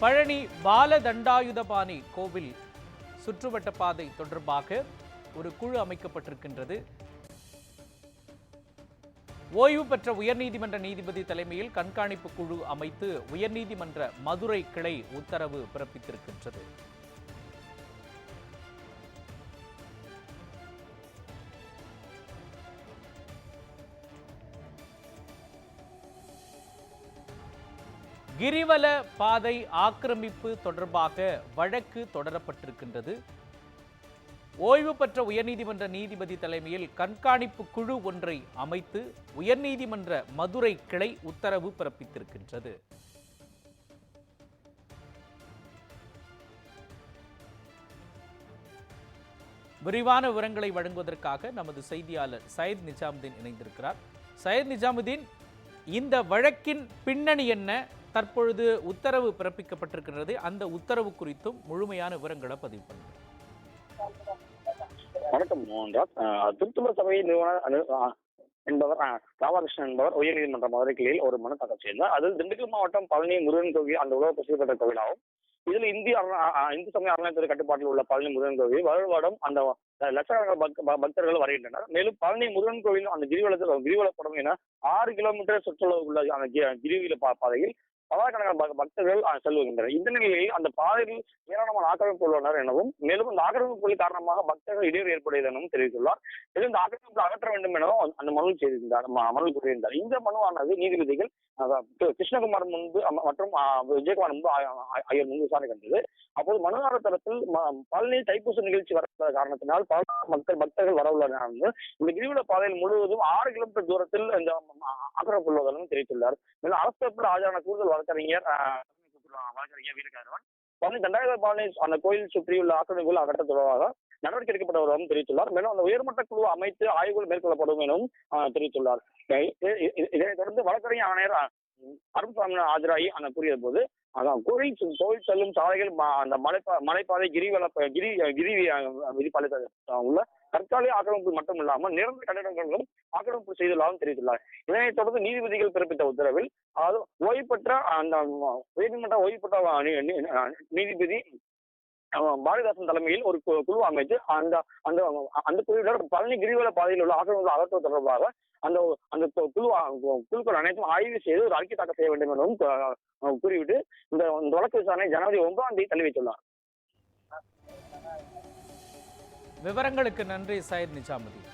பழனி பால தண்டாயுதபாணி கோவில் சுற்றுவட்ட பாதை தொடர்பாக ஒரு குழு அமைக்கப்பட்டிருக்கின்றது. ஓய்வு பெற்ற உயர்நீதிமன்ற நீதிபதி தலைமையில் கண்காணிப்பு குழு அமைத்து உயர்நீதிமன்ற மதுரை கிளை உத்தரவு பிறப்பித்திருக்கின்றது. கிரிவல பாதை ஆக்கிரமிப்பு தொடர்பாக வழக்கு தொடரப்பட்டிருக்கின்றது. ஓய்வு பெற்ற உயர்நீதிமன்ற நீதிபதி தலைமையில் கண்காணிப்பு குழு ஒன்றை அமைத்து உயர்நீதிமன்ற மதுரை கிளை உத்தரவு பிறப்பித்திருக்கின்றது. விரிவான விவரங்களை வழங்குவதற்காக நமது செய்தியாளர் சையத் நிஜாமுதீன் இணைந்திருக்கிறார். சயத் நிஜாமுதீன் இந்த வழக்கின் பின்னணி என்ன? தற்பொழுது உத்தரவு பிறப்பிக்கப்பட்டிருக்கிறது அந்த உத்தரவு குறித்தும் முழுமையான விவரங்களை பதிவு பண்ணுங்க வணக்கம் மோகன்ராஜ் திருத்துவ சபை நிறுவனர் என்பவர் ராமகிருஷ்ணன் என்பவர் உயர்நீதிமன்ற மதுரை கிளையில் ஒரு மனு தாக்கல் செய்தார். அதில் திண்டுக்கல் மாவட்டம் பழனி முருகன் கோவில் அந்த உலக பிரசித்தி பெற்ற கோவிலாகும். இதில் இந்திய இந்து சமய அறநிலையத்துறை கட்டுப்பாட்டில் உள்ள பழனி முருகன் கோவில் வருடம் அந்த லட்சக்கணக்கான பக்தர்கள் வருகின்றனர். மேலும் பழனி முருகன் கோவில் அந்த கிரிவலத்தில் கிரிவலப்படம் என ஆறு கிலோமீட்டர் சுற்றுலா உள்ள அந்த கி- கிரிவல பா- பாதையில் பலாயிரக்கணக்கான பக்தர்கள் அஹ், செல்லுகின்றனர் இந்த நிலையில் அந்த பாதையில் ஏராளமான ஆக்கிரமிப்பு உள்ளனர் எனவும் மேலும் இந்த ஆக்கிரமிப்புகள் காரணமாக பக்தர்கள் இடையூறு ஏற்படுகிறது எனவும் தெரிவித்துள்ளார். மேலும் இந்த ஆக்கிரமிப்பு அகற்ற வேண்டும் எனவும் அந்த- மனுவில் செய்திருந்தார் ம- கூறியிருந்தார். இந்த மனுவானது நீதிபதிகள் கிருஷ்ணகுமார் முன்பு மற்றும் விஜயகுமார் முன்பு ஆகியோர் முன்பு விசாரணை கண்டது. அப்போது மனுதாரர் தரத்தில் ம- பழனி தைப்பூச நிகழ்ச்சி வர காரணத்தினால் பல மக்கள் பக்தர்கள் வரவுள்ளனர் இந்த கிரிவல பாதையில் முழுவதும் ஆறு கிலோமீட்டர் தூரத்தில் இந்த அஹ், ஆக்கிரமிப்பு தெரிவித்துள்ளார். மேலும் அரசு தரப்பில் ஆஜரான கூடுதல் வழக்கறிஞர் வழக்கறிஞர் வீரகாரவன் பழனி தண்டாயுத பழனி அந்த கோயில் சுற்றியுள்ள ஆக்கிரமிப்புகள் அகற்ற தொடர்பாக நடவடிக்கை எடுக்கப்பட்டு தெரிவித்துள்ளார். மேலும் அந்த உயர்மட்ட குழு அமைத்து ஆய்வுகள் மேற்கொள்ளப்படும் எனவும் தெரிவித்துள்ளார். இதனைத் தொடர்ந்து வழக்கறிஞர் ஆணையர் அருண்சாமி ஆஜராகி அந்த கூறிய போது அதான் கோயில் கோயில் செல்லும் சாலைகள் அந்த மலைப்பா மலைப்பாதை கிரிவல கிரி கிரி உள்ள தற்காலிக ஆக்கிரமிப்பு மட்டும் இல்லாமல் நிரந்தர கட்டிடங்களும் ஆக்கிரமிப்பு செய்துள்ளதாகவும் தெரிவித்துள்ளார். இதனைத் தொடர்ந்து நீதிபதிகள் பிறப்பித்த உத்தரவில் அதாவது ஓய்வு பெற்ற அந்த உயர்நீதிமன்ற ஓய்வு பெற்ற நீதிபதி பாரதிதாசன் தலைமையில் ஒரு குழு அமைத்து அந்த அந்த அந்த குழுவினர் பழனி கிரிவல பாதையில் உள்ள ஆக்கிரமிப்பு அகற்றுவது தொடர்பாக அந்த அந்த குழு குழுக்கள் அனைத்தும் ஆய்வு செய்து ஒரு அறிக்கை தாக்கல் செய்ய வேண்டும் எனவும் கூறிவிட்டு இந்த இந்த வழக்கு விசாரணை ஜனவரி ஒன்பதாம் தேதி தள்ளி வைத்துள்ளார். விவரங்களுக்கு நன்றி சையத் நிஜாமுதீன்.